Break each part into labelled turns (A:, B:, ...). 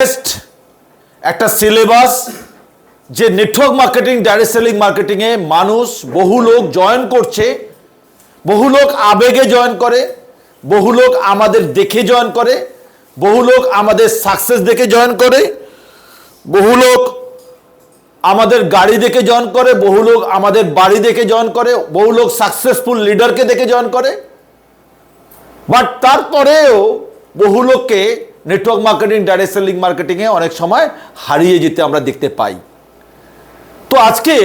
A: Latest একটা syllabus যে network marketing direct selling মার্কেটিংয়ে মানুষ বহু লোক জয়েন করছে, বহু লোক আবেগে জয়েন করে, বহু লোক আমাদের দেখে জয়েন করে, বহু লোক আমাদের সাকসেস দেখে জয়েন করে, বহু লোক আমাদের গাড়ি দেখে জয়েন করে, বহু লোক আমাদের বাড়ি দেখে জয়েন করে, বহু লোক সাকসেসফুল লিডারকে দেখে জয়েন করে। বাট তারপরেও বহু লোককে নেটওয়ার্ক মার্কেটিং ডাইরেক্ট সেলিং মার্কেটিংয়ে অনেক সময় হারিয়ে যেতে আমরা দেখতে পাই। তো আজকে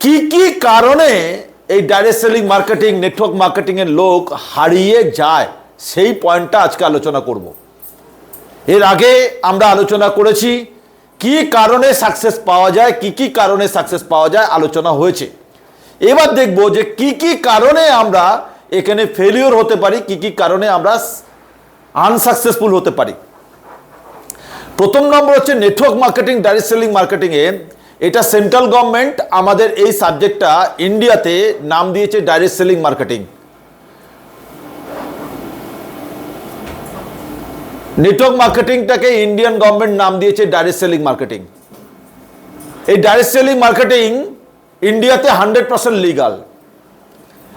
A: কি কি কারণে এই ডাইরেক্ট সেলিং মার্কেটিং নেটওয়ার্ক মার্কেটিংয়ের লোক হারিয়ে যায়? সেই পয়েন্টটা আজকে আলোচনা করব। এর আগে আমরা আলোচনা করেছি কি কারণে সাকসেস পাওয়া যায়, কি কি কারণে সাকসেস পাওয়া যায় আলোচনা হয়েছে। এবার দেখব যে কি কি কারণে আমরা এখানে ফেলিওর হতে পারি, কি কি কারণে আমরা আনসাকসেসফুল হতে পারি। প্রথম নম্বর হচ্ছে নেটওয়ার্ক মার্কেটিং ডাইরেক্ট সেলিং মার্কেটিংয়ে এটা সেন্ট্রাল গভর্নমেন্ট আমাদের এই সাবজেক্টটা ইন্ডিয়াতে নাম দিয়েছে ডাইরেক্ট সেলিং মার্কেটিং নেটওয়ার্ক মার্কেটিংটাকে ইন্ডিয়ান গভর্নমেন্ট নাম দিয়েছে ডাইরেক্ট সেলিং মার্কেটিং এই ডাইরেক্ট সেলিং মার্কেটিং ইন্ডিয়াতে হান্ড্রেড পার্সেন্ট লিগাল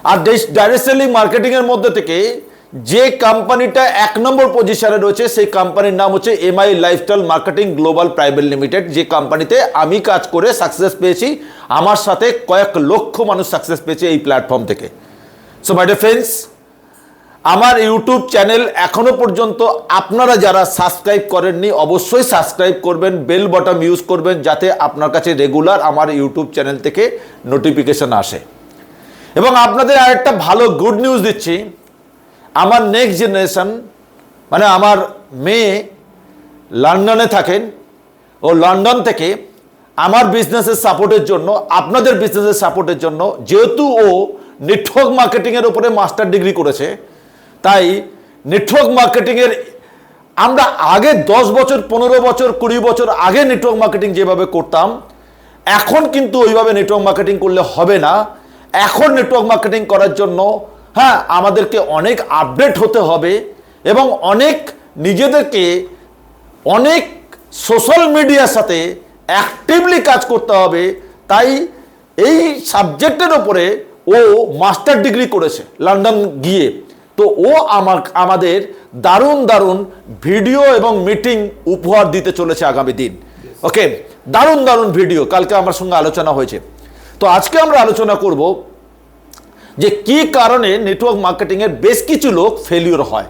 A: আর ডাইরেক্ট সেলিং মার্কেটিংয়ের মধ্যে থেকে যে কোম্পানিটা এক নম্বর পজিশনে রয়েছে, সেই কোম্পানির নাম হচ্ছে MI lifestyle marketing global private limited যে কোম্পানিতে আমি কাজ করে সাকসেস পেয়েছি, আমার সাথে কয়েক লক্ষ মানুষ সাকসেস পেয়েছে এই প্ল্যাটফর্ম থেকে। সো মাই ফ্রেন্ডস আমার ইউটিউব চ্যানেল এখনও পর্যন্ত আপনারা যারা সাবস্ক্রাইব করেননি, অবশ্যই সাবস্ক্রাইব করবেন বেল বটম ইউজ করবেন, যাতে আপনার কাছে রেগুলার আমার ইউটিউব চ্যানেল থেকে নোটিফিকেশন আসে। এবং আপনাদের আরেকটা ভালো গুড নিউজ দিচ্ছি আমার নেক্সট জেনারেশন মানে আমার মেয়ে লন্ডনে থাকেন ও লন্ডন থেকে আমার বিজনেসের সাপোর্টের জন্য, আপনাদের বিজনেসের সাপোর্টের জন্য, যেহেতু ও নেটওয়ার্ক মার্কেটিংয়ের উপরে মাস্টার ডিগ্রি করেছে, তাই নেটওয়ার্ক মার্কেটিংয়ের আমরা আগে দশ বছর, পনেরো বছর, কুড়ি বছর আগে নেটওয়ার্ক মার্কেটিং যেভাবে করতাম, এখন কিন্তু ওইভাবে নেটওয়ার্ক মার্কেটিং করলে হবে না। এখন নেটওয়ার্ক মার্কেটিং করার জন্য হ্যাঁ আমাদেরকে অনেক আপডেট হতে হবে এবং অনেক নিজেদেরকে অনেক সোশ্যাল মিডিয়ার সাথে অ্যাক্টিভলি কাজ করতে হবে। তাই এই সাবজেক্টের ওপরে ও মাস্টার ডিগ্রি করেছে লন্ডন গিয়ে। তো ও আমার, আমাদের দারুণ দারুণ ভিডিও এবং মিটিং উপহার দিতে চলেছে আগামী দিন। ওকে দারুণ দারুণ ভিডিও কালকে আমার সঙ্গে আলোচনা হয়েছে। তো আজকে আমরা আলোচনা করব যে কি কারণে নেটওয়ার্ক মার্কেটিংয়ের বেশ কিছু লোক ফেলিওর হয়?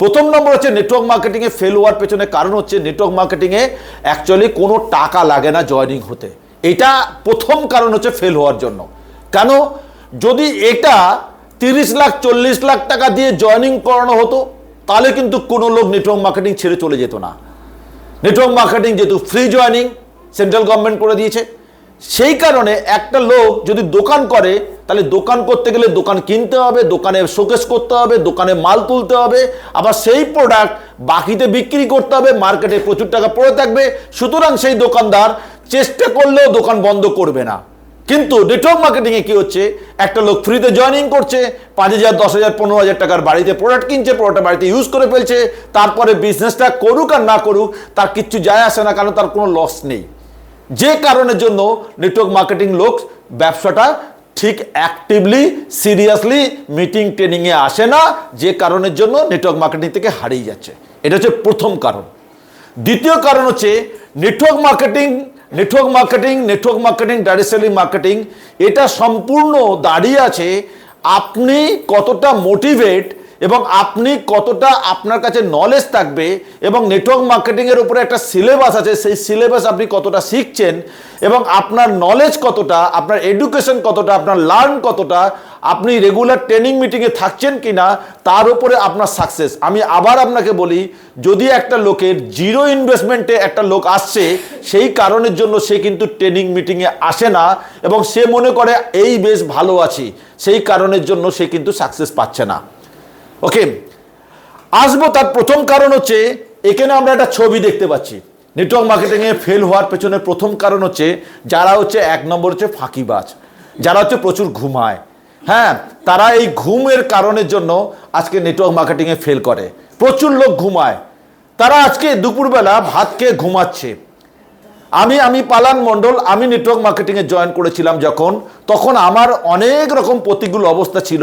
A: প্রথম নম্বর হচ্ছে নেটওয়ার্ক মার্কেটিংয়ে ফেল হওয়ার পেছনে কারণ হচ্ছে নেটওয়ার্ক মার্কেটিংয়ে অ্যাকচুয়ালি কোনো টাকা লাগে না জয়নিং হতে। এটা প্রথম কারণ হচ্ছে ফেল হওয়ার জন্য। কেন? যদি এটা তিরিশ লাখ, চল্লিশ লাখ টাকা দিয়ে জয়নিং করানো হতো, তাহলে কিন্তু কোনো লোক নেটওয়ার্ক মার্কেটিং ছেড়ে চলে যেত না। নেটওয়ার্ক মার্কেটিং যেহেতু ফ্রি জয়নিং সেন্ট্রাল গভর্নমেন্ট করে দিয়েছে। সেই কারণে একটা লোক যদি দোকান করে, তাহলে দোকান করতে গেলে দোকান কিনতে হবে, দোকানে শোকেস করতে হবে, দোকানে মাল তুলতে হবে, আবার সেই প্রোডাক্ট বাকিতে বিক্রি করতে হবে, মার্কেটে প্রচুর টাকা পড়ে থাকবে। সুতরাং সেই দোকানদার চেষ্টা করলেও দোকান বন্ধ করবে না। কিন্তু নেটওয়ার্ক মার্কেটিংয়ে কি হচ্ছে? একটা লোক ফ্রিতে জয়েনিং করছে, পাঁচ হাজার, দশ হাজার, পনেরো হাজার টাকার বাড়িতে প্রোডাক্ট কিনছে প্রোডাক্ট বাড়িতে ইউজ করে ফেলছে, তারপরে বিজনেসটা করুক আর না করুক, তার কিচ্ছু যায় আসে না, কারণ তার কোনো লস নেই। যে কারণের জন্য নেটওয়ার্ক মার্কেটিং লোক ব্যবসাটা ঠিক অ্যাক্টিভলি সিরিয়াসলি মিটিং ট্রেনিংয়ে আসে না, যে কারণের জন্য নেটওয়ার্ক মার্কেটিং থেকে হারিয়ে যাচ্ছে। এটা হচ্ছে প্রথম কারণ। দ্বিতীয় কারণ হচ্ছে network marketing network marketing network marketing direct selling marketing এটা সম্পূর্ণ দাঁড়িয়ে আছে আপনি কতটা মোটিভেট এবং আপনি কতটা আপনার কাছে নলেজ থাকবে এবং নেটওয়ার্ক মার্কেটিংয়ের উপরে একটা সিলেবাস আছে, সেই সিলেবাস আপনি কতটা শিখছেন এবং আপনার নলেজ কতটা, আপনার এডুকেশন কতটা, আপনার লার্ন কতটা, আপনি রেগুলার ট্রেনিং মিটিংয়ে থাকছেন কি না তার উপরে আপনার সাকসেস আমি আবার আপনাকে বলি, যদি একটা লোকের জিরো ইনভেস্টমেন্টে একটা লোক আসছে, সেই কারণের জন্য সে কিন্তু ট্রেনিং মিটিংয়ে আসে না এবং সে মনে করে, এই বেশ ভালো আছি। সেই কারণের জন্য সে কিন্তু সাকসেস পাচ্ছে না। ওকে, আসব তার প্রথম কারণ হচ্ছে, এখানে আমরা একটা ছবি দেখতে পাচ্ছি। নেটওয়ার্ক মার্কেটিংয়ে ফেল হওয়ার পেছনে প্রথম কারণ হচ্ছে, যারা হচ্ছে এক নম্বর হচ্ছে ফাঁকিবাজ, যারা হচ্ছে প্রচুর ঘুমায়। হ্যাঁ তারা এই ঘুমের কারণের জন্য আজকে নেটওয়ার্ক মার্কেটিংয়ে ফেল করে। প্রচুর লোক ঘুমায়। তারা আজকে দুপুরবেলা ভাত খেয়ে ঘুমাচ্ছে। আমি আমি পালান মণ্ডল, আমি নেটওয়ার্ক মার্কেটিংয়ে জয়েন করেছিলাম যখন। তখন আমার অনেক রকম প্রতিকূল অবস্থা ছিল।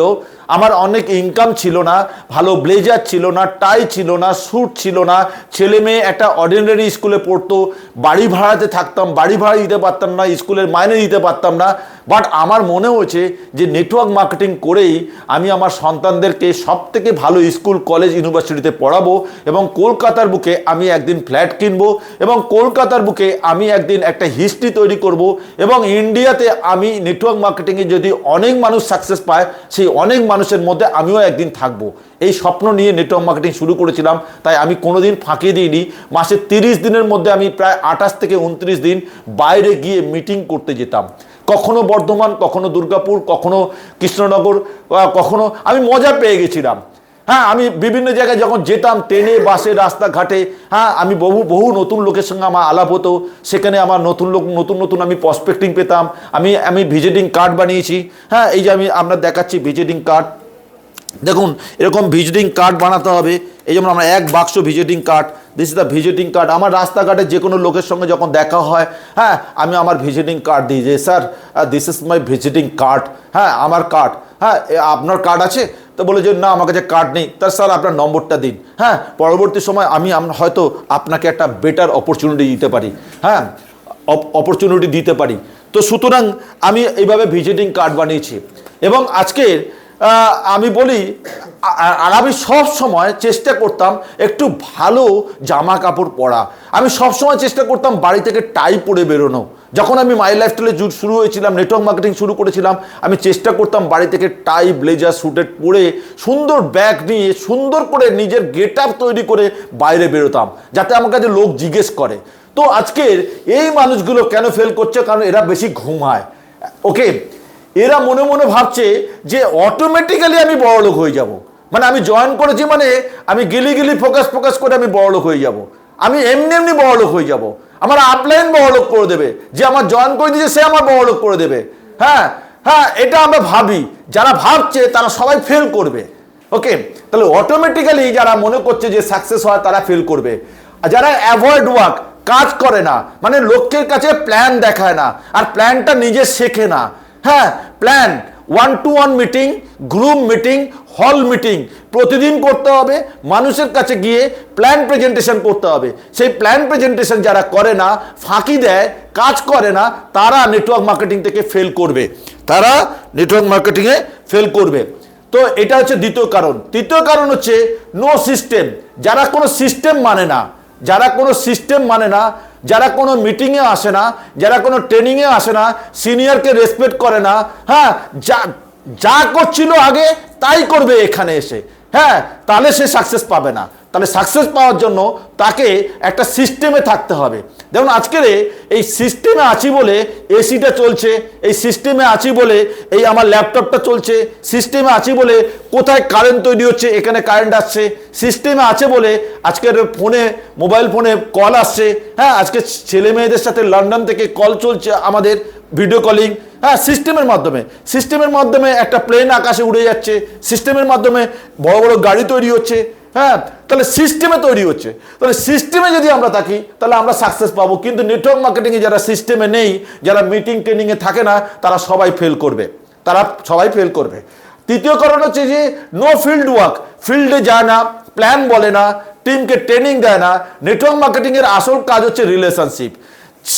A: আমার অনেক ইনকাম ছিল না, ভালো ব্লেজার ছিল না টাই ছিল না স্যুট ছিল না। ছেলে মেয়ে একটা অর্ডিনারি স্কুলে পড়তো, বাড়ি ভাড়াতে থাকতাম, বাড়ি ভাড়া দিতে পারতাম না স্কুলের মাইনে দিতে পারতাম না। বাট আমার মনে হয়েছে যে নেটওয়ার্ক মার্কেটিং করেই আমি আমার সন্তানদেরকে সব থেকে ভালো স্কুল কলেজ ইউনিভার্সিটিতে পড়াবো এবং কলকাতার বুকে আমি একদিন ফ্ল্যাট কিনবো এবং কলকাতার বুকে আমি একদিন একটা হিস্ট্রি তৈরি করব এবং ইন্ডিয়াতে আমি নেটওয়ার্ক মার্কেটিংয়ে যদি অনেক মানুষ সাকসেস পায়, সেই অনেক মানুষের মধ্যে আমিও একদিন থাকব। এই স্বপ্ন নিয়ে নেটওয়ার্ক মার্কেটিং শুরু করেছিলাম, তাই আমি কোনোদিন ফাঁকি দিইনি। মাসে তিরিশ দিনের মধ্যে আমি প্রায় আঠাশ থেকে উনত্রিশ দিন বাইরে গিয়ে মিটিং করতে যেতাম। কখনো বর্ধমান, কখনো দুর্গাপুর, কখনো কৃষ্ণনগর কখনো আমি মজা পেয়ে গেছিলাম। হ্যাঁ আমি বিভিন্ন জায়গায় যখন যেতাম, ট্রেনে, বাসে, রাস্তাঘাটে হ্যাঁ আমি বহু বহু নতুন লোকের সঙ্গে আমার আলাপ হতো। সেখানে আমার নতুন লোক, নতুন নতুন আমি প্রসপেক্টিং পেতাম। আমি আমি ভিজিটিং কার্ড বানিয়েছি। হ্যাঁ এই যে আমি আপনার দেখাচ্ছি ভিজিটিং কার্ড দেখুন, এরকম ভিজিটিং কার্ড বানাতে হবে। এই যেমন আমরা এক বাক্স visiting card this is the visiting card. আমার রাস্তাঘাটে যে কোনো লোকের সঙ্গে যখন দেখা হয় হ্যাঁ আমি আমার ভিজিটিং কার্ড দিই যে, sir this is my visiting card. হ্যাঁ আমার কার্ড। হ্যাঁ আপনার কার্ড আছে? তো বলে যে, না, আমার কাছে কার্ড নেই। তার স্যার, আপনার নম্বরটা দিন। হ্যাঁ পরবর্তী সময় আমি হয়তো আপনাকে একটা বেটার অপরচুনিটি দিতে পারি। হ্যাঁ অপরচুনিটি দিতে পারি। তো সুতরাং আমি এইভাবে ভিজিটিং কার্ড বানিয়েছি। এবং আজকের আমি বলি আর আমি সব সময় চেষ্টা করতাম একটু ভালো জামা কাপড় পরা। আমি সব সময় চেষ্টা করতাম বাড়ি থেকে টাই পরে বেরোনো। যখন আমি মাই লাইফস্টাইলে শুরু হয়েছিলাম নেটওয়ার্ক মার্কেটিং শুরু করেছিলাম, আমি চেষ্টা করতাম বাড়ি থেকে টাই ব্লেজার স্যুটেড পরে সুন্দর ব্যাগ নিয়ে সুন্দর করে নিজের গেট আপ তৈরি করে বাইরে বেরোতাম, যাতে আমার কাছে লোক জিজ্ঞেস করে। তো আজকের এই মানুষগুলো কেন ফেল করছে? কারণ এরা বেশি ঘুমায় ওকে এরা মনে মনে ভাবছে যে অটোমেটিক্যালি আমি বড়লোক হয়ে যাব। মানে আমি জয়েন করেছি মানে আমি গিলি গিলি ফোকাস ফোকাস করে আমি বড়লোক হয়ে যাব। আমি এমনি এমনি বড়লোক হয়ে যাব। আমার আপলাইন বড়লোক করে দেবে। যে আমার জয়েন করে দিয়েছে, সে আমার বড়লোক করে দেবে। হ্যাঁ হ্যাঁ এটা আমরা ভাবি। যারা ভাবছে, তারা সবাই ফেল করবে। ওকে তাহলে অটোমেটিক্যালি যারা মনে করছে যে সাকসেস হয়, তারা ফেল করবে। আর যারা অ্যাভয়েড ওয়ার্ক কাজ করে না মানে লোকের কাছে প্ল্যান দেখায় না, আর প্ল্যানটা নিজে শেখে না হ্যাঁ plan one to one meeting group meeting হল মিটিং প্রতিদিন করতে হবে, মানুষের কাছে গিয়ে প্ল্যান প্রেজেন্টেশন করতে হবে। সেই প্ল্যান প্রেজেন্টেশন যারা করে না, ফাঁকি দেয়, কাজ করে না, তারা নেটওয়ার্ক মার্কেটিং থেকে ফেল করবে। তারা নেটওয়ার্ক মার্কেটিংয়ে ফেল করবে। তো এটা হচ্ছে দ্বিতীয় কারণ। তৃতীয় কারণ হচ্ছে নো সিস্টেম যারা কোনো সিস্টেম মানে না, যারা কোনো সিস্টেম মানে না যারা কোনো মিটিংয়ে আসে না, যারা কোনো ট্রেনিংয়ে আসে না, সিনিয়রকে রেসপেক্ট করে না হ্যাঁ যা যা করছিল আগে তাই করবে এখানে এসে। হ্যাঁ তাহলে সে সাকসেস পাবে না। তাহলে সাকসেস পাওয়ার জন্য তাকে একটা সিস্টেমে থাকতে হবে। যেমন আজকের এই সিস্টেমে আছি বলে এসিটা চলছে, এই সিস্টেমে আছি বলে এই আমার ল্যাপটপটা চলছে সিস্টেমে আছি বলে কোথায় কারেন্ট তৈরি হচ্ছে, এখানে কারেন্ট আসছে সিস্টেমে আছে বলে আজকের ফোনে মোবাইল ফোনে কল আসছে। হ্যাঁ আজকে ছেলে মেয়েদের সাথে লন্ডন থেকে কল চলছে আমাদের ভিডিও কলিং হ্যাঁ সিস্টেমের মাধ্যমে সিস্টেমের মাধ্যমে একটা প্লেন আকাশে উড়ে যাচ্ছে সিস্টেমের মাধ্যমে বড় বড় গাড়ি তৈরি হচ্ছে। হ্যাঁ তাহলে সিস্টেমে তৈরি হচ্ছে। তাহলে সিস্টেমে যদি আমরা থাকি, তাহলে আমরা সাকসেস পাবো। কিন্তু নেটওয়ার্ক মার্কেটিংয়ে যারা সিস্টেমে নেই, যারা মিটিং ট্রেনিংয়ে থাকে না, তারা সবাই ফেল করবে। তারা সবাই ফেল করবে। তৃতীয় কারণ হচ্ছে যে নো ফিল্ড ওয়ার্ক ফিল্ডে যায় না প্ল্যান বলে না টিমকে ট্রেনিং দেয় না। নেটওয়ার্ক মার্কেটিংয়ের আসল কাজ হচ্ছে রিলেশনশিপ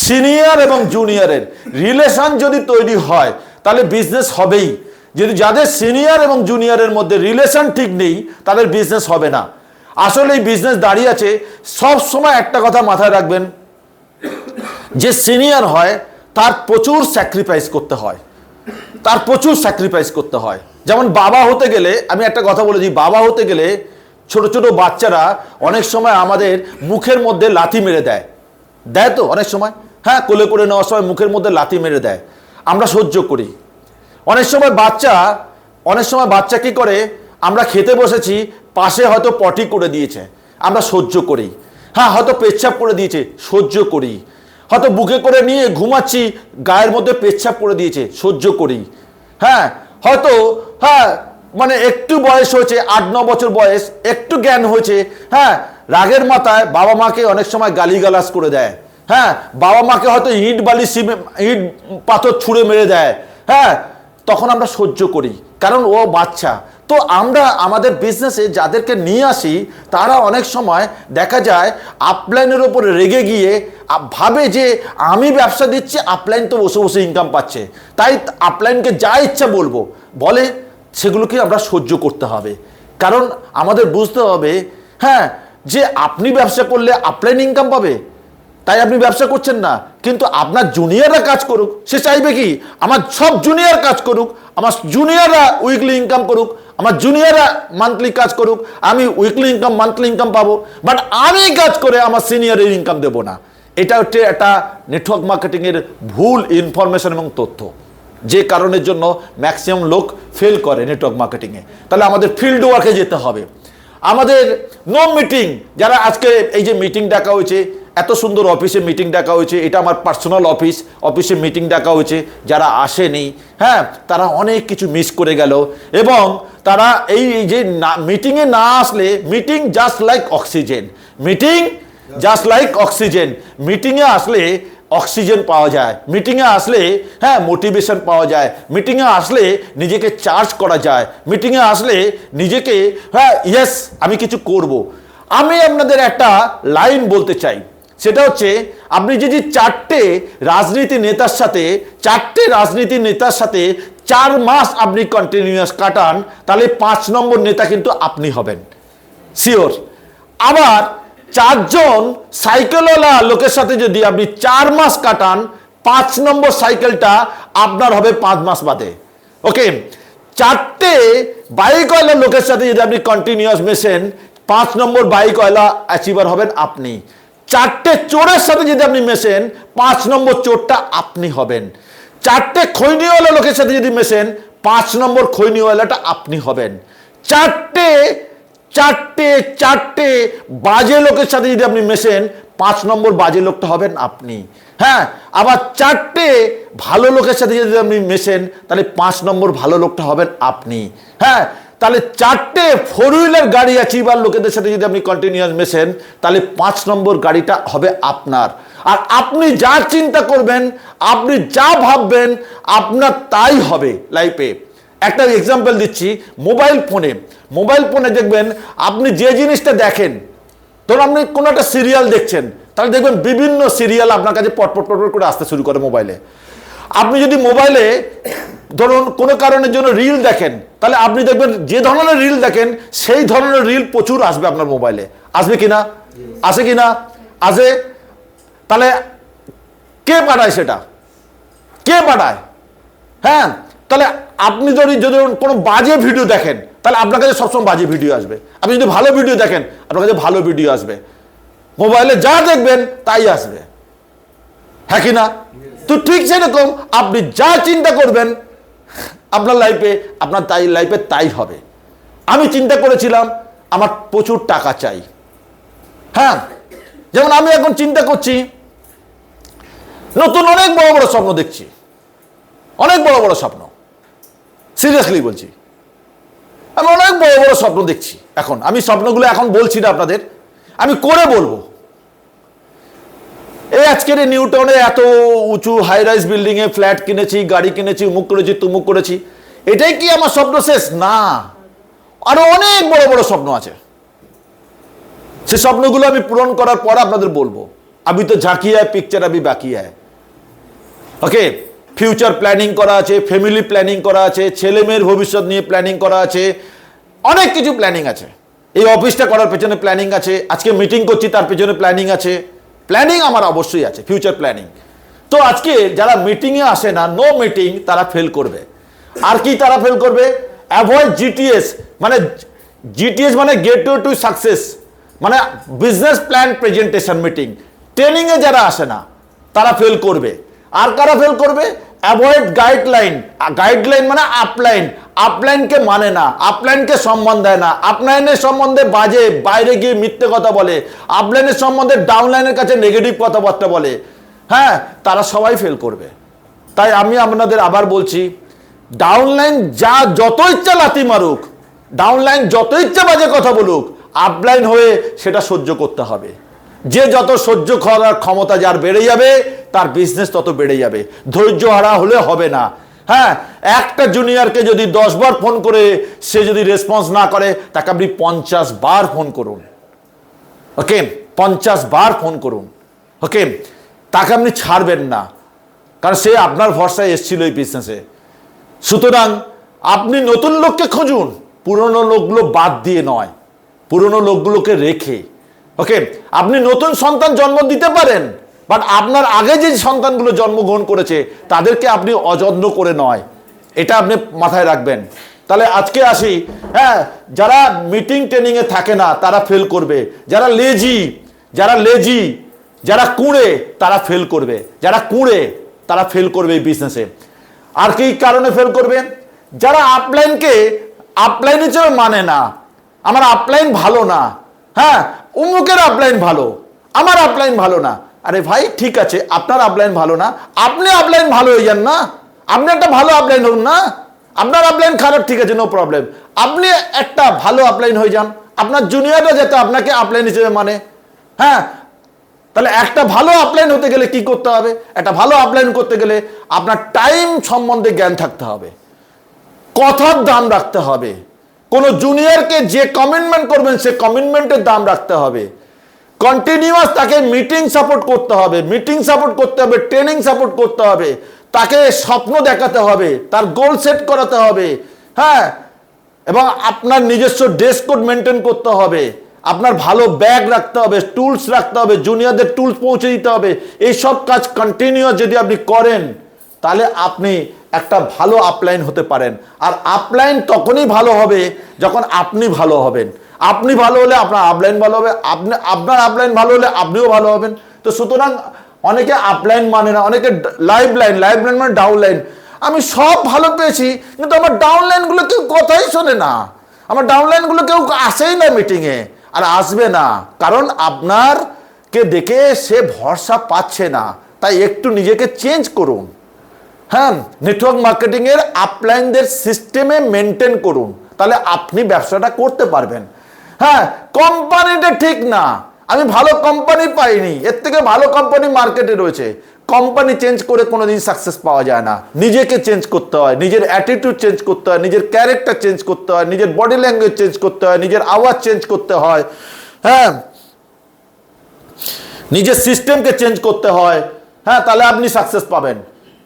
A: সিনিয়র এবং জুনিয়রের রিলেশন যদি তৈরি হয়, তাহলে বিজনেস হবেই। যদি যাদের সিনিয়র এবং জুনিয়রের মধ্যে রিলেশন ঠিক নেই, তাদের বিজনেস হবে না। আসলে এই বিজনেস দাঁড়িয়ে আছে, সব সময় একটা কথা মাথায় রাখবেন, যে সিনিয়র হয়, তার প্রচুর স্যাক্রিফাইস করতে হয়। তার প্রচুর স্যাক্রিফাইস করতে হয়। যেমন বাবা হতে গেলে, আমি একটা কথা বলেছি বাবা হতে গেলে ছোট ছোট বাচ্চারা অনেক সময় আমাদের মুখের মধ্যে লাথি মেরে দেয়। দেয় তো অনেক সময়? হ্যাঁ কোলে করে নেওয়ার সময় মুখের মধ্যে লাথি মেরে দেয়। আমরা সহ্য করি। অনেক সময় বাচ্চা, অনেক সময় বাচ্চা কি করে? আমরা খেতে বসেছি, পাশে হয়তো পটি করে দিয়েছে, আমরা সহ্য করি। হ্যাঁ হয়তো পেচ্ছাপ করে দিয়েছে, সহ্য করি। হয়তো বুকে করে নিয়ে ঘুমাচ্ছি, গায়ের মধ্যে পেচ্ছাপ করে দিয়েছে, সহ্য করি। হ্যাঁ হয়তো হ্যাঁ মানে একটু বয়স হয়েছে, আট, ন বছর বয়স, একটু জ্ঞান হয়েছে হ্যাঁ রাগের মাথায় বাবা মাকে অনেক সময় গালিগালাজ করে দেয়। হ্যাঁ বাবা মাকে হয়তো ইট বালি সিমে, ইট পাথর ছুঁড়ে মেরে দেয়। হ্যাঁ তখন আমরা সহ্য করি, কারণ ও বাচ্চা। তো আমরা আমাদের বিজনেসে যাদেরকে নিয়ে আসি, তারা অনেক সময় দেখা যায় আপলাইনের ওপরে রেগে গিয়ে ভাবে যে আমি ব্যবসা দিচ্ছি আপলাইন তো বসে বসে ইনকাম পাচ্ছে। তাই আপলাইনকে যা ইচ্ছা বলব, বলে সেগুলোকে আমরা সহ্য করতে হবে। কারণ আমাদের বুঝতে হবে হ্যাঁ যে আপনি ব্যবসা করলে আপলাইন ইনকাম পাবে তাই আপনি ব্যবসা করছেন না। কিন্তু আপনার জুনিয়ররা কাজ করুক, সে চাইবে কি? আমার সব জুনিয়র কাজ করুক, আমার জুনিয়ররা উইকলি ইনকাম করুক, আমার জুনিয়ররা মান্থলি কাজ করুক, আমি উইকলি ইনকাম মান্থলি ইনকাম পাবো বাট আমি কাজ করে আমার সিনিয়রের ইনকাম দেবো না। এটা হচ্ছে একটা নেটওয়ার্ক মার্কেটিংয়ের ভুল ইনফরমেশন এবং তথ্য। যে কারণের জন্য ম্যাক্সিমাম লোক ফেল করে নেটওয়ার্ক মার্কেটিংয়ে তাহলে আমাদের ফিল্ড ওয়ার্কে যেতে হবে। আমাদের নো মিটিং যারা আজকে এই যে মিটিং ডাকা হয়েছে এত সুন্দর অফিসে মিটিং ডাকা হয়েছে, এটা আমার পার্সোনাল অফিস অফিসে মিটিং ডাকা হয়েছে, যারা আসেনি হ্যাঁ তারা অনেক কিছু মিস করে গেল এবং তারা এই যে না মিটিংয়ে না আসলে meeting just like oxygen meeting just like oxygen মিটিংয়ে আসলে অক্সিজেন পাওয়া যায় মিটিংয়ে আসলে হ্যাঁ মোটিভেশন পাওয়া যায় মিটিংয়ে আসলে নিজেকে চার্জ করা যায় মিটিংয়ে আসলে নিজেকে হ্যাঁ ইয়েস আমি কিছু করব। আমি আপনাদের একটা লাইন বলতে চাই সেটা হচ্ছে, আপনি যদি চারটে রাজনীতি নেতার সাথে, চারটে রাজনীতি নেতার সাথে চার মাস আপনি কন্টিনিউয়াস কাটান, তাহলে পাঁচ নম্বর নেতা কিন্তু আপনি হবেন। শিওর আবার চারজন সাইকেলওয়ালা লোকের সাথে যদি আপনি চার মাস কাটান, পাঁচ নম্বর সাইকেলটা আপনার হবে পাঁচ মাস বাদে। ওকে চারটে বাইকওয়ালা লোকের সাথে যদি আপনি কন্টিনিউয়াস মেশেন, পাঁচ নম্বর বাইকওয়ালা অ্যাচিভার হবেন আপনি। চারটে চোরের সাথে যদি আপনি মেশেন, পাঁচ নম্বর চোরটা আপনি হবেন। চারটে খৈনিওয়ালা লোকের সাথে যদি মেশেন, পাঁচ নম্বর খৈনিওয়ালাটা আপনি হবেন। চারটে চারটে চারটে বাজে লোকের সাথে যদি আপনি মেশেন, পাঁচ নম্বর বাজে লোকটা হবেন আপনি। হ্যাঁ আবার চারটে ভালো লোকের সাথে যদি আপনি মেশেন, তাহলে পাঁচ নম্বর ভালো লোকটা হবেন আপনি। হ্যাঁ তাহলে চারটে ফোর হুইলার গাড়ি অ্যাচিভার লোকেদের সাথে যদি আপনি কন্টিনিউয়াস মেশেন, তাহলে পাঁচ নম্বর গাড়িটা হবে আপনার। আর আপনি যা চিন্তা করবেন, আপনি যা ভাববেন, আপনার তাই হবে লাইফে একটা এক্সাম্পল দিচ্ছি মোবাইল ফোনে মোবাইল ফোনে দেখবেন, আপনি যে জিনিসটা দেখেন, ধরুন আপনি কোনো একটা সিরিয়াল দেখছেন, তাহলে দেখবেন বিভিন্ন সিরিয়াল আপনার কাছে পটপট পটপট করে আসতে শুরু করে মোবাইলে আপনি যদি মোবাইলে ধরুন কোনো কারণের জন্য রিল দেখেন তাহলে আপনি দেখবেন যে ধরনের রিল দেখেন সেই ধরনের রিল প্রচুর আসবে আপনার মোবাইলে। আসবে কিনা? আসে কিনা? আসে? তাহলে কে পাঠায় সেটা? কে পাঠায়? হ্যাঁ? তাহলে আপনি যদি যদি কোনো বাজে ভিডিও দেখেন তাহলে আপনার কাছে সবসময় বাজে ভিডিও আসবে। আপনি যদি ভালো ভিডিও দেখেন আপনার কাছে ভালো ভিডিও আসবে। মোবাইলে যা দেখবেন তাই আসবে। হ্যাঁ কি না তো ঠিক সেরকম আপনি যা চিন্তা করবেন, আপনার লাইফে আপনার তাই লাইফে তাই হবে। আমি চিন্তা করেছিলাম, আমার প্রচুর টাকা চাই। হ্যাঁ যেমন আমি এখন চিন্তা করছি, নতুন অনেক বড় বড় স্বপ্ন দেখছি। অনেক বড় বড় স্বপ্ন। সিরিয়াসলি বলছি। আমি অনেক বড় বড় স্বপ্ন দেখছি এখন। আমি স্বপ্নগুলো এখন বলছি না আপনাদের। আমি করে বলব। এই আজকের নিউ টাউনে এত উঁচু হাই রাইজ বিল্ডিং এ ফ্ল্যাট কিনেছি, গাড়ি কিনেছি, উমুক করেছি, তুমুক করেছি, এটাই কি আমার স্বপ্ন শেষ? না। আরও অনেক বড় বড় স্বপ্ন আছে। সে স্বপ্নগুলো আমি পূরণ করার পর আপনাদের বলব। আমি তো ঝাঁকিয়ে পিকচার আমি বাকি আয় ওকে ফিউচার প্ল্যানিং করা আছে ফ্যামিলি প্ল্যানিং করা আছে ছেলে মেয়ের ভবিষ্যৎ নিয়ে প্ল্যানিং করা আছে, অনেক কিছু প্ল্যানিং আছে। এই অফিসটা করার পেছনে প্ল্যানিং আছে, আজকে মিটিং করছি, তার পেছনে প্ল্যানিং আছে। প্ল্যানিং আমার অবশ্যই আছে ফিউচার প্ল্যানিং তো আজকে যারা মিটিংয়ে আসে না নো মিটিং তারা ফেল করবে। আর কি তারা ফেল করবে? অ্যাভয়েড জিটিএস মানে জিটিএস মানে গেট টু সাকসেস মানে বিজনেস প্ল্যান প্রেজেন্টেশন মিটিং ট্রেনিংয়ে যারা আসে না, তারা ফেল করবে। আর কারা ফেল করবে? অ্যাভয়েড গাইডলাইন গাইডলাইন মানে আপলাইন আপলাইনকে মানে না আপলাইনকে সম্মান দেয় না। আপলাইনের সম্বন্ধে বাজে, বাইরে গিয়ে মিথ্যে কথা বলে। আপলাইনের সম্বন্ধে ডাউনলাইনের কাছে নেগেটিভ কথাবার্তা বলে। হ্যাঁ তারা সবাই ফেল করবে। তাই আমি আপনাদের আবার বলছি ডাউনলাইন যা যত ইচ্ছা লাতি মারুক ডাউনলাইন যত ইচ্ছা বাজে কথা বলুক আপলাইন হয়ে সেটা সহ্য করতে হবে। যে যত সহ্য করার ক্ষমতা যার বেড়ে যাবে, তার বিজনেস তত বেড়ে যাবে। ধৈর্য হারা হলে হবে না। হ্যাঁ একটা জুনিয়রকে যদি দশ বার ফোন করে, সে যদি রেসপন্স না করে, তাকে আপনি পঞ্চাশ বার ফোন করুন। ওকে পঞ্চাশ বার ফোন করুন। ওকে তাকে আপনি ছাড়বেন না। কারণ সে আপনার ভরসায় এসেছিল এই বিজনেসে সুতরাং আপনি নতুন লোককে খুঁজুন। পুরনো লোকগুলো বাদ দিয়ে নয়। পুরনো লোকগুলোকে রেখে। ওকে আপনি নতুন সন্তান জন্ম দিতে পারেন বাট আপনার আগে যে সন্তানগুলো জন্মগ্রহণ করেছে, তাদেরকে আপনি অযত্ন করে নয়। এটা আপনি মাথায় রাখবেন। তাহলে আজকে আসি হ্যাঁ যারা মিটিং ট্রেনিংয়ে থাকে না, তারা ফেল করবে। যারা লেজি যারা লেজি যারা কুঁড়ে, তারা ফেল করবে। যারা কুঁড়ে, তারা ফেল করবে এই বিজনেসে আর কি কারণে ফেল করবে? যারা আপলাইনকে আপলাইন হিসেবে মানে না। আমার আপলাইন ভালো না। হ্যাঁ অমুকের আপলাইন ভালো, আমার আপলাইন ভালো না। আরে ভাই, ঠিক আছে, আপনার আপলাইন ভালো না। আপনি আপলাইন ভালো হয়ে যান না। আপনি একটা ভালো আপলাইন হন না। আপনার আপলাইন খারাপ, ঠিক আছে নো প্রবলেম আপনি একটা ভালো আপলাইন হয়ে যান। আপনার জুনিয়ররা যাতে আপনাকে আপলাইন হিসেবে মানে। হ্যাঁ তাহলে একটা ভালো আপলাইন হতে গেলে কি করতে হবে? একটা ভালো আপলাইন করতে গেলে আপনার টাইম সম্বন্ধে জ্ঞান থাকতে হবে। কথার দাম রাখতে হবে। কোনো জুনিয়রকে যে কমিটমেন্ট করবেন, সে কমিটমেন্টের দাম রাখতে হবে। কন্টিনিউয়াস তাকে মিটিং সাপোর্ট করতে হবে। মিটিং সাপোর্ট করতে হবে ট্রেনিং সাপোর্ট করতে হবে। তাকে স্বপ্ন দেখাতে হবে, তার গোল সেট করাতে হবে। হ্যাঁ? এবং আপনার নিজস্ব ড্রেস কোড মেনটেন করতে হবে। আপনার ভালো ব্যাগ রাখতে হবে টুলস রাখতে হবে জুনিয়রদের টুলস পৌঁছে দিতে হবে। এইসব কাজ কন্টিনিউয়াস যদি আপনি করেন, তাহলে আপনি একটা ভালো আপলাইন হতে পারেন। আর আপলাইন তখনই ভালো হবে যখন আপনি ভালো হবেন। আপনি ভালো হলে আপনার আপলাইন ভালো হবে, আপনি, আপনার আপলাইন ভালো হলে আপনিও ভালো হবেন। তো সুতরাং অনেকে আপলাইন মানে না, অনেকে লাইভ লাইন লাইভ লাইন মানে ডাউন লাইন আমি সব ভালো পেয়েছি, কিন্তু আমার ডাউন লাইনগুলো কেউ কথাই শোনে না। আমার ডাউন লাইনগুলো কেউ আসেই না মিটিংয়ে আর আসবে না। কারণ আপনার কে দেখে সে ভরসা পাচ্ছে না। তাই একটু নিজেকে চেঞ্জ করুন। হ্যাঁ নেটওয়ার্ক মার্কেটিংয়ের আপলাইনদের সিস্টেমে মেনটেন করুন। তাহলে আপনি ব্যবসাটা করতে পারবেন। হ্যাঁ কোম্পানিটা ঠিক না। আমি ভালো কোম্পানি পাইনি। এর থেকে ভালো কোম্পানি মার্কেটে রয়েছে। কোম্পানি চেঞ্জ করে কোনোদিন সাকসেস পাওয়া যায় না। নিজেকে চেঞ্জ করতে হয়, নিজের অ্যাটিটিউড চেঞ্জ করতে হয়, নিজের ক্যারেক্টার চেঞ্জ করতে হয়, নিজের বডি ল্যাঙ্গুয়েজ চেঞ্জ করতে হয়, নিজের আওয়াজ চেঞ্জ করতে হয়। হ্যাঁ নিজের সিস্টেমকে চেঞ্জ করতে হয়। হ্যাঁ তাহলে আপনি সাকসেস পাবেন।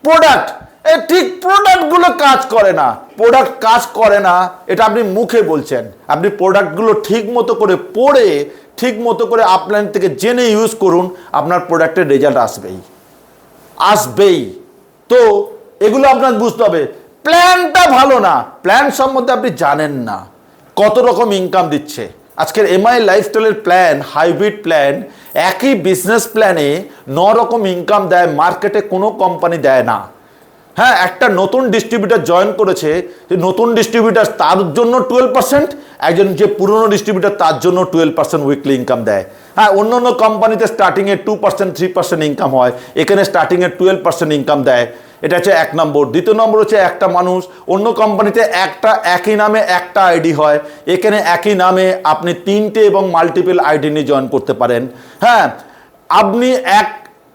A: প্রোডাক্ট এই ঠিক প্রোডাক্টগুলো কাজ করে না। প্রোডাক্ট কাজ করে না, এটা আপনি মুখে বলছেন। আপনি প্রোডাক্টগুলো ঠিক মতো করে পড়ে, ঠিক মতো করে আপলাইন থেকে জেনে ইউজ করুন, আপনার প্রোডাক্টের রেজাল্ট আসবেই। আসবেই। তো, এগুলো আপনার বুঝতে হবে। প্ল্যানটা ভালো না। প্ল্যান সম্বন্ধে আপনি জানেন না। কত রকম ইনকাম দিচ্ছে। আজকের এমআই লাইফস্টাইলের প্ল্যান হাইব্রিড প্ল্যান একই বিজনেস প্ল্যানে ন রকম ইনকাম দেয় মার্কেটে কোনো কোম্পানি দেয় না। হ্যাঁ একটা নতুন ডিস্ট্রিবিউটার জয়েন করেছে, যে নতুন ডিস্ট্রিবিউটার তার জন্য টুয়েলভ পার্সেন্ট একজন যে পুরনো ডিস্ট্রিবিউটার তার জন্য টুয়েলভ পার্সেন্ট উইকলি ইনকাম দেয়। হ্যাঁ অন্য অন্য কোম্পানিতে স্টার্টিংয়ে two percent three percent income হয়। এখানে স্টার্টিংয়ে টুয়েলভ পার্সেন্ট ইনকাম দেয়। এটা হচ্ছে এক নম্বর। দ্বিতীয় নম্বর হচ্ছে একটা মানুষ। অন্য কোম্পানিতে একটা একই নামে একটা আইডি হয়। এখানে একই নামে আপনি তিনটে এবং মাল্টিপল আইডি নিয়ে জয়েন করতে পারেন। হ্যাঁ আপনি এক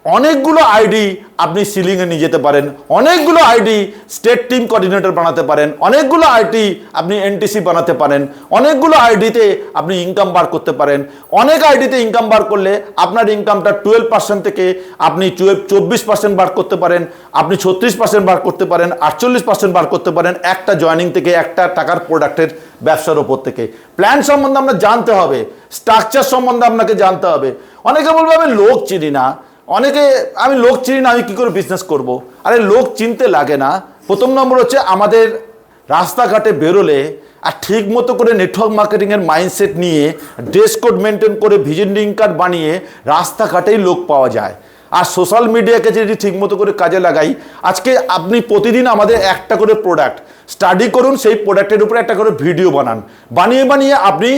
A: অনেকগুলো আইডি আপনি সিলিংয়ে নিয়ে যেতে পারেন, অনেকগুলো আইডি স্টেট টিম কোঅর্ডিনেটর বানাতে পারেন, অনেকগুলো আইডি আপনি এনটিসি বানাতে পারেন, অনেকগুলো আইডিতে আপনি ইনকাম বার করতে পারেন। অনেক আইডিতে ইনকাম বার করলে আপনার ইনকামটা টুয়েলভ পার্সেন্ট থেকে আপনি টুয়েলভ চব্বিশ পার্সেন্ট বার করতে পারেন, আপনি ছত্রিশ পার্সেন্ট বার করতে পারেন, আটচল্লিশ পার্সেন্ট বার করতে পারেন একটা জয়নিং থেকে একটা টাকার প্রোডাক্টের ব্যবসার ওপর থেকে। প্ল্যান সম্বন্ধে আমরা জানতে হবে স্ট্রাকচার সম্বন্ধে আপনাকে জানতে হবে। অনেকে বলব, আমি লোক চিনি না। অনেকে, আমি লোক চিনি না, আমি কী করে বিজনেস করব। আরে লোক চিনতে লাগে না। প্রথম নম্বর হচ্ছে আমাদের রাস্তাঘাটে বেরোলে আর ঠিক মতো করে নেটওয়ার্ক মার্কেটিংয়ের মাইন্ডসেট নিয়ে ড্রেস কোড মেনটেন করে ভিজিটিং কার্ড বানিয়ে রাস্তাঘাটেই লোক পাওয়া যায়। আর সোশ্যাল মিডিয়াকে যদি ঠিক মতো করে কাজে লাগাই, আজকে আপনি প্রতিদিন আমাদের একটা করে প্রোডাক্ট স্টাডি করুন, সেই প্রোডাক্টের উপরে একটা করে ভিডিও বানান। বানিয়ে বানিয়ে আপনি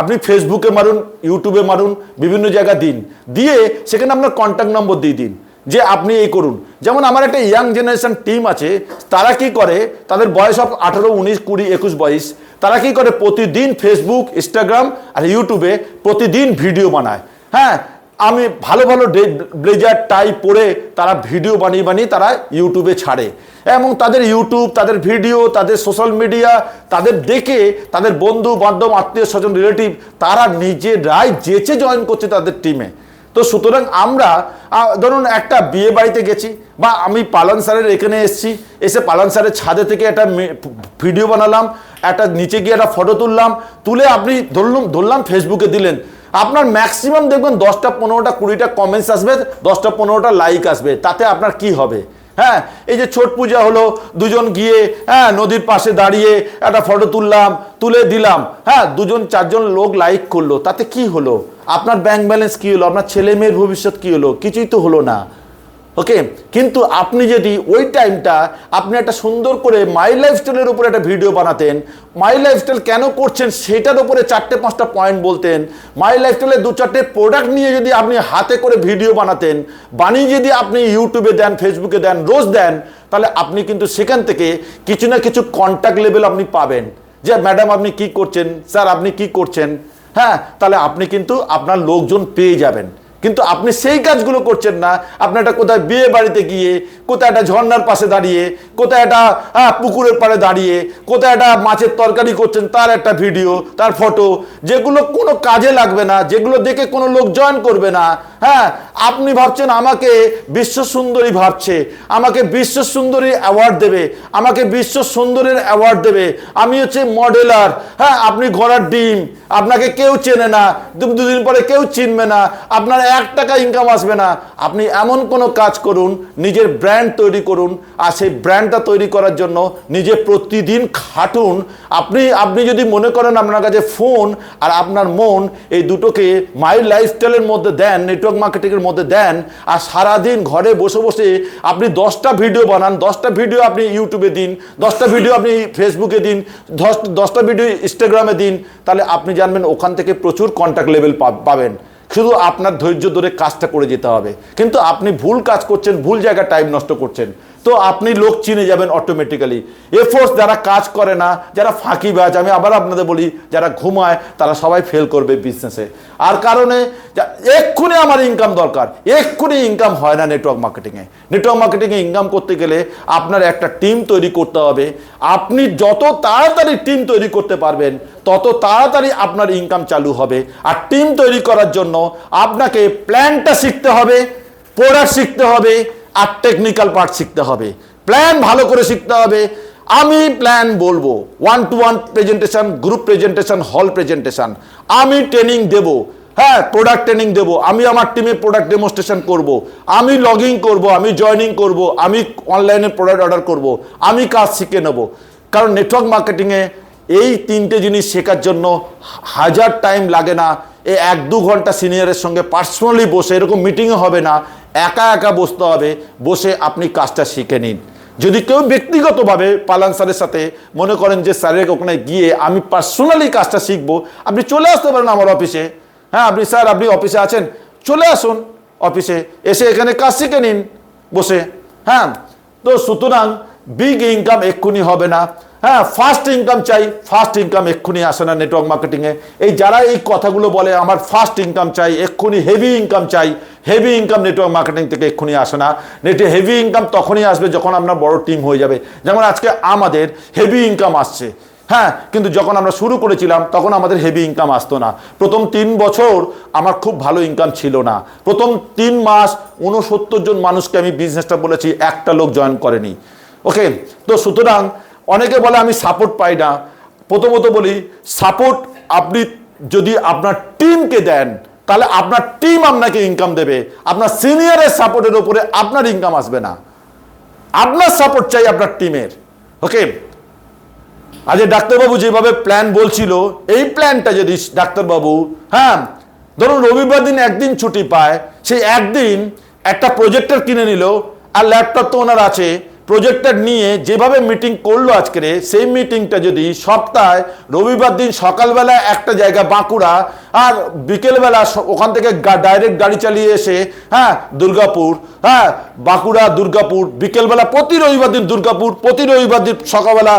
A: আপনি ফেসবুকে মারুন ইউটিউবে মারুন, বিভিন্ন জায়গা দিন। দিয়ে সেখানে আপনার কন্ট্যাক্ট নম্বর দিয়ে দিন, যে আপনি এই করুন। যেমন আমার একটা ইয়াং জেনারেশন টিম আছে, তারা কি করে? তাদের বয়স অফ আঠারো, উনিশ, কুড়ি, একুশ বয়স তারা কি করে? প্রতিদিন ফেসবুক ইনস্টাগ্রাম আর ইউটিউবে প্রতিদিন ভিডিও বানায়। হ্যাঁ আমি ভালো ভালো ব্লেজার টাই পরে তারা ভিডিও বানিয়ে বানিয়ে তারা ইউটিউবে ছাড়ে। এবং তাদের ইউটিউব, তাদের ভিডিও, তাদের সোশ্যাল মিডিয়া, তাদের দেখে তাদের বন্ধু, বান্ধব, আত্মীয়, স্বজন, রিলেটিভ, তারা নিজেরাই যেচে জয়েন করছে তাদের টিমে তো সুতরাং আমরা ধরুন একটা বিয়ে বাড়িতে গেছি বা আমি পালন স্যারের এখানে এসেছি, এসে পালন স্যারের ছাদে থেকে একটা ভিডিও বানালাম, একটা নিচে গিয়ে একটা ফটো তুললাম, তুলে আপনি ধরলাম ধরলাম ফেসবুকে দিলেন। আপনার ম্যাক্সিমাম দেখবেন দশটা, পনেরোটা, কুড়িটা কমেন্টস আসবে, দশটা, পনেরোটা লাইক আসবে। তাতে আপনার কি হবে? হ্যাঁ এই যে ছট পূজা হলো, দুজন গিয়ে হ্যাঁ নদীর পাশে দাঁড়িয়ে একটা ফটো তুললাম, তুলে দিলাম হ্যাঁ দুজন, চারজন লোক লাইক করল, তাতে কি হলো? আপনার ব্যাংক ব্যালেন্স কী হলো? আপনার ছেলে মেয়ের ভবিষ্যৎ কী হলো? কিছুই তো হলো না। ওকে কিন্তু আপনি যদি ওই টাইমটা আপনি একটা সুন্দর করে মাই লাইফস্টাইলের উপরে একটা ভিডিও বানাতেন মাই লাইফস্টাইল কেন করছেন সেটার উপরে চারটে, পাঁচটা পয়েন্ট বলতেন মাই লাইফস্টাইলের দু চারটে প্রোডাক্ট নিয়ে যদি আপনি হাতে করে ভিডিও বানাতেন, বানিয়ে যদি আপনি ইউটিউবে দেন ফেসবুকে দেন, রোজ দেন, তাহলে আপনি কিন্তু সেখান থেকে কিছু না কিছু কন্ট্যাক্ট লেভেল আপনি পাবেন। যে ম্যাডাম আপনি কি করছেন? স্যার আপনি কি করছেন? হ্যাঁ? তাহলে আপনি কিন্তু আপনার লোকজন পেয়ে যাবেন। কিন্তু আপনি সেই কাজগুলো করছেন না। আপনি একটা কোথায় বিয়ে বাড়িতে গিয়ে, কোথায় একটা ঝর্নার পাশে দাঁড়িয়ে, কোথায় একটা পুকুরের পাড়ে দাঁড়িয়ে, কোথায় একটা মাছের তরকারি করছেন, তার একটা ভিডিও তার ফটো যেগুলো কোনো কাজে লাগবে না, যেগুলো দেখে কোনো লোক জয়েন করবে না হ্যাঁ আপনি ভাবছেন আমাকে বিশ্ব সুন্দরী ভাবছে, আমাকে বিশ্ব সুন্দরী অ্যাওয়ার্ড দেবে, আমাকে বিশ্ব সুন্দরীর অ্যাওয়ার্ড দেবে, আমি হচ্ছে মডেলার হ্যাঁ আপনি ঘোড়ার ডিম, আপনাকে কেউ চেনে না দুদিন পরে কেউ চিনবে না, আপনার এক টাকা ইনকাম আসবে না, আপনি এমন কোনো কাজ করুন, নিজের ব্র্যান্ড তৈরি করুন, আর সেই ব্র্যান্ডটা তৈরি করার জন্য নিজে প্রতিদিন খাটুন। আপনি আপনি যদি মনে করেন আপনার কাছে ফোন আর আপনার মন, এই দুটোকে মাই লাইফস্টাইলের মধ্যে দেন নেটওয়ার্ক মার্কেটিংয়ের মধ্যে দেন আর সারাদিন ঘরে বসে বসে আপনি দশটা ভিডিও বানান, দশটা ভিডিও আপনি ইউটিউবে দিন, দশটা ভিডিও আপনি ফেসবুকে দিন, দশ- দশটা ভিডিও ইনস্টাগ্রামে দিন, তাহলে আপনি জানবেন ওখান থেকে প্রচুর কন্ট্যাক্ট লেভেল পাবেন। শুধু আপনার ধৈর্য ধরে কাজটা করে যেতে হবে। কিন্তু আপনি ভুল কাজ করছেন, ভুল জায়গায় টাইম নষ্ট করছেন। তো আপনি লোক চিনে যাবেন অটোমেটিক্যালি এফোর্স যারা কাজ করে না, যারা ফাঁকিবাজ আমি আবার আপনাদের বলি, যারা ঘুমায়, তারা সবাই ফেল করবে বিজনেসে আর কারণে এক্ষুনি আমার ইনকাম দরকার। এক্ষুনি ইনকাম হয় না নেটওয়ার্ক মার্কেটিংয়ে নেটওয়ার্ক মার্কেটিংয়ে ইনকাম করতে গেলে আপনার একটা টিম তৈরি করতে হবে। আপনি যত তাড়াতাড়ি টিম তৈরি করতে পারবেন, তত তাড়াতাড়ি আপনার ইনকাম চালু হবে। আর টিম তৈরি করার জন্য আপনাকে প্ল্যানটা শিখতে হবে প্রোডাক্ট শিখতে হবে আর টেকনিক্যাল পার্ট শিখতে হবে। প্ল্যান ভালো করে শিখতে হবে। আমি প্ল্যান বলব। One to one presentation group presentation হল প্রেজেন্টেশন আমি ট্রেনিং দেব। হ্যাঁ প্রোডাক্ট ট্রেনিং দেব। আমি আমার টিমে প্রোডাক্ট ডেমনস্ট্রেশন করব। আমি লগ করব, আমি জয়নিং করব, আমি অনলাইনে প্রোডাক্ট অর্ডার করব, আমি কাজ শিখে নেব। কারণ নেটওয়ার্ক মার্কেটিংয়ে এই তিনটে জিনিস শেখার জন্য হাজার টাইম লাগে না। এ এক দু ঘণ্টা সিনিয়রের সঙ্গে পার্সোনালি বসে এরকম মিটিংও হবে না। একা একা বসতে হবে, বসে আপনি কাজটা শিখে নিন। যদি কেউ ব্যক্তিগতভাবে পালান স্যারের সাথে, মনে করেন যে স্যারের ওখানে গিয়ে আমি পার্সোনালি কাজটা শিখব, আপনি চলে আসতে পারেন আমার অফিসে। হ্যাঁ আপনি স্যার, আপনি অফিসে আছেন, চলে আসুন অফিসে, এসে এখানে কাজ শিখে নিন, বসে। হ্যাঁ তো সুতরাং বিগ ইনকাম এক্ষুনি হবে না। হ্যাঁ ফার্স্ট ইনকাম চাই। ফার্স্ট ইনকাম এক্ষুনি আসে না নেটওয়ার্ক মার্কেটিংয়ে এই যারা এই কথাগুলো বলে, আমার ফার্স্ট ইনকাম চাই, এক্ষুনি হেভি ইনকাম চাই। হেভি ইনকাম নেটওয়ার্ক মার্কেটিং থেকে এক্ষুনি আসে না। নেটে হেভি ইনকাম তখনই আসবে যখন আপনার বড় টিম হয়ে যাবে। যেমন আজকে আমাদের হেভি ইনকাম আসছে। হ্যাঁ কিন্তু যখন আমরা শুরু করেছিলাম, তখন আমাদের হেভি ইনকাম আসতো না। প্রথম তিন বছর আমার খুব ভালো ইনকাম ছিল না। প্রথম তিন মাস উনসত্তর জন মানুষকে আমি বিজনেসটা বলেছি, একটা লোক জয়েন করেনি। ওকে তো সুতরাং অনেকে বলে আমি সাপোর্ট পাই না। প্রথমত বলি সাপোর্ট আপনি যদি আপনার টিমকে দেন, তাহলে আপনার টিম আপনাকে ইনকাম দেবে। আপনার সিনিয়রের সাপোর্টের উপরে আপনার ইনকাম আসবে না। আপনার সাপোর্ট চাই আপনার টিমের ওকে আজ ডাক্তারবাবু যেভাবে প্ল্যান বলছিল, এই প্ল্যানটা যদি ডাক্তারবাবু হ্যাঁ ধরুন রবিবার দিন একদিন ছুটি পায়, সেই একদিন একটা প্রজেক্টর কিনে নিল, আর ল্যাপটপ তো ওনার আছে প্রজেক্টর নিয়ে যেভাবে মিটিং করল আজকের সেই মিটিংটা যদি সপ্তাহে, রবিবার দিন সকালবেলা একটা জায়গা বাঁকুড়া আর বিকেলবেলা ওখান থেকে ডাইরেক্ট গাড়ি চালিয়ে এসে হ্যাঁ দুর্গাপুর হ্যাঁ বাঁকুড়া, দুর্গাপুর, বিকেলবেলা প্রতি রবিবার দিন দুর্গাপুর, প্রতি রবিবার দিন সকালবেলা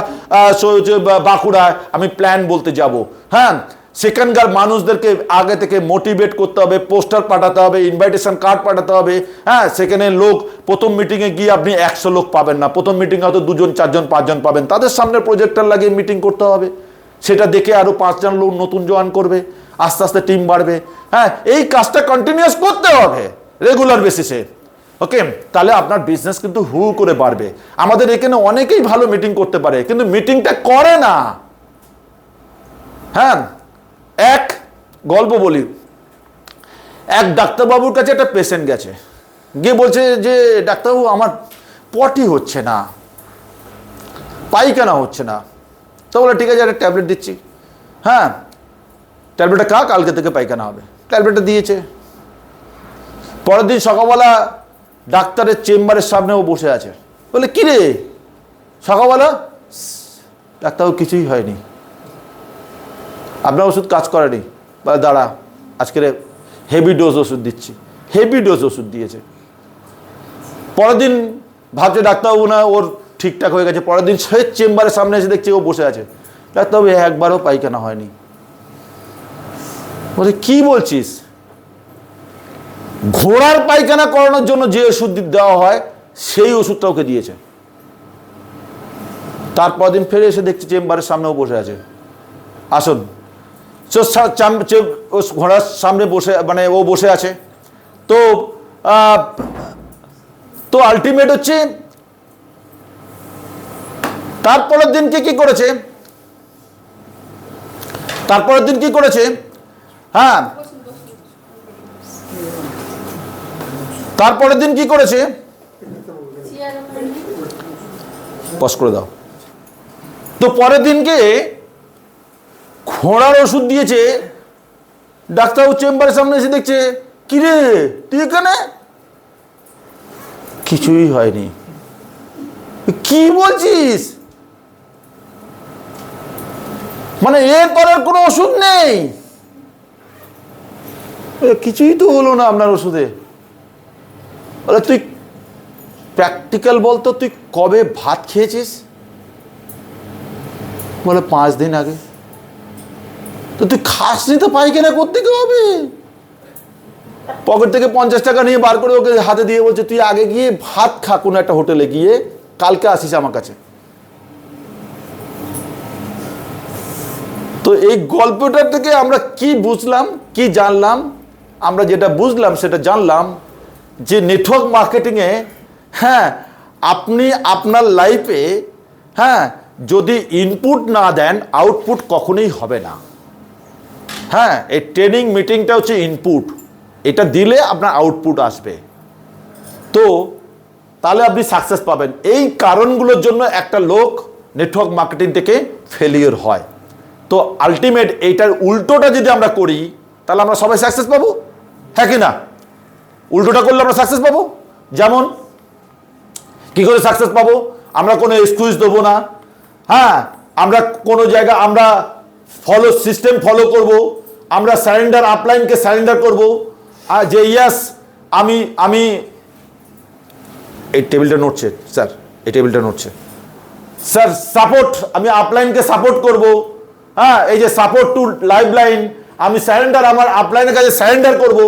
A: বাঁকুড়ায় আমি প্ল্যান বলতে যাব হ্যাঁ। সেখানকার মানুষদেরকে আগে থেকে মোটিভেট করতে হবে, পোস্টার পাঠাতে হবে ইনভাইটেশন কার্ড পাঠাতে হবে হ্যাঁ। সেখানে লোক প্রথম মিটিংয়ে গিয়ে আপনি একশো লোক পাবেন না। প্রথম মিটিংয়ে হয়তো দুজন, চারজন, পাঁচজন পাবেন। তাদের সামনে প্রজেক্টর লাগিয়ে মিটিং করতে হবে। সেটা দেখে আরও পাঁচজন লোক নতুন জয়েন করবে। আস্তে আস্তে টিম বাড়বে। হ্যাঁ এই কাজটা কন্টিনিউয়াস করতে হবে রেগুলার বেসিসে ওকে তাহলে আপনার বিজনেস কিন্তু হু করে বাড়বে। আমাদের এখানে অনেকেই ভালো মিটিং করতে পারে, কিন্তু মিটিংটা করে না। হ্যাঁ এক, গল্প বলি। এক ডাক্তারবাবুর কাছে একটা পেশেন্ট গেছে। গিয়ে বলছে যে, ডাক্তারবাবু, আমার পটি হচ্ছে না, পায়খানা হচ্ছে না। তো বলে, ঠিক আছে, একটা ট্যাবলেট দিচ্ছি। হ্যাঁ ট্যাবলেটটা খা কালকে থেকে পায়খানা হবে। ট্যাবলেটটা দিয়েছে। পরের দিন সকালবেলা ডাক্তারের চেম্বারের সামনে ও বসে আছে। বলে, কি রে? সকালবেলা? ডাক্তারবাবু, কিছুই হয়নি। আপনার ওষুধ কাজ করেনি। বলে, দাঁড়া, আজকের হেভি ডোজ ওষুধ দিচ্ছি। হেভি ডোজ ওষুধ দিয়েছে। পরের দিন ভাবছে ডাক্তারবাবু না ওর ঠিকঠাক হয়ে গেছে। পরের দিন সে চেম্বারের সামনে এসে দেখছে ও বসে আছে। ডাক্তারবাবু, একবারও পায়খানা হয়নি। বলে কি বলছিস? ঘোড়ার পায়খানা করানোর জন্য যে ওষুধ দেওয়া হয়, সেই ওষুধটা ওকে দিয়েছে। তারপর দিন ফিরে এসে দেখছি চেম্বারের সামনেও বসে আছে। আসুন। ঘোড়ার সামনে বসে মানে ও বসে আছে। তো তো আলটিমেট হচ্ছে তারপরের দিন কি করেছে? তারপরের দিন কি করেছে? হ্যাঁ। তারপরের দিন কি করেছে? পজ করে দাও। তো পরের দিনকে ঘোড়ার ওষুধ দিয়েছে। ডাক্তারবাবু চেম্বারের সামনে এসে দেখছে, কিরে, তুই এখানে? কিছুই হয়নি। কি বলছিস? মানে এরপর আর কোনো ওষুধ নেই? কিছুই তো হলো না আপনার ওষুধে। বলে তুই প্র্যাকটিক্যাল বলতো তুই কবে ভাত খেয়েছিস? বলে পাঁচ দিন আগে। তো তুই খাসনি তো পায়খানা করতে হবে? পকেট থেকে পঞ্চাশ টাকা নিয়ে বার করে ওকে হাতে দিয়ে বলছে, তুই আগে গিয়ে ভাত খা কোনো একটা হোটেলে গিয়ে, কালকে আসিস আমার কাছে। তো এই গল্পটা থেকে আমরা কি বুঝলাম, কি জানলাম? আমরা যেটা বুঝলাম, সেটা জানলাম যে নেটওয়ার্ক মার্কেটিংয়ে হ্যাঁ আপনি আপনার লাইফে হ্যাঁ যদি ইনপুট না দেন আউটপুট কখনোই হবে না। হ্যাঁ এই ট্রেনিং মিটিংটা হচ্ছে ইনপুট এটা দিলে আপনার আউটপুট আসবে। তো, তাহলে আপনি সাকসেস পাবেন। এই কারণগুলোর জন্য একটা লোক নেটওয়ার্ক মার্কেটিং থেকে ফেলিওর হয়। তো আলটিমেট এইটার উল্টোটা যদি আমরা করি, তাহলে আমরা সবাই সাকসেস পাবো? হ্যাঁ কি না? উল্টোটা করলে আমরা সাকসেস পাবো? যেমন, কি করে সাকসেস পাবো? আমরা কোনো এক্সকিউজ দেবো না। হ্যাঁ আমরা কোনো জায়গা, আমরা ফলো সিস্টেম ফলো করব। আমরা স্যারেন্ডার আপলাইনকে স্যারেন্ডার করব। আর যে ইয়াস, আমি আমি, এই টেবিলটা নড়ছে, স্যার, এই টেবিলটা নড়ছে। স্যার সাপোর্ট আমি আপলাইনকে সাপোর্ট করব। হ্যাঁ এই যে সাপোর্ট টু লাইভ লাইন আমি স্যারেন্ডার আমার আপলাইনের কাছে স্যারেন্ডার করব।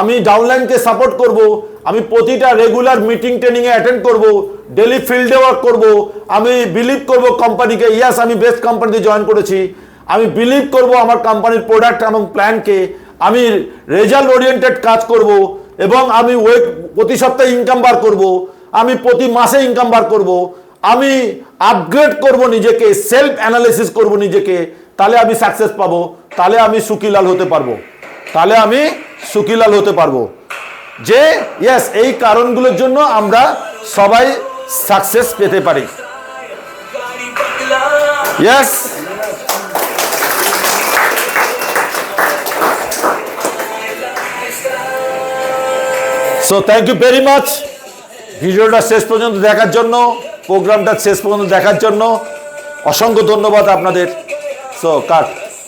A: আমি ডাউনলাইনকে সাপোর্ট করব। আমি প্রতিটা রেগুলার মিটিং ট্রেনিংয়ে অ্যাটেন্ড করব। ডেলি ফিল্ডে ওয়ার্ক করব। আমি বিলিভ করব কোম্পানিকে ইয়াস আমি বেস্ট কোম্পানিতে জয়েন করেছি। আমি বিলিভ করব আমার কোম্পানির প্রোডাক্ট এবং প্ল্যানকে আমি রেজাল্ট ওরিয়েন্টেড কাজ করব এবং আমি ওয়েক প্রতি সপ্তাহে ইনকাম বার করব আমি প্রতি মাসে ইনকাম বার করব আমি আপগ্রেড করব নিজেকে সেলফ অ্যানালিসিস করব নিজেকে তাহলে আমি সাকসেস পাবো তাহলে আমি সুকিলাল হতে পারব তাহলে আমি সুকিলাল হতে পারব। যে ইয়েস এই কারণগুলোর জন্য আমরা সবাই সাকসেস পেতে পারি। Yes so thank you very much ভিডিওটা শেষ পর্যন্ত দেখার জন্য, প্রোগ্রামটা শেষ পর্যন্ত দেখার জন্য অসংখ্য ধন্যবাদ আপনাদের। সো কাট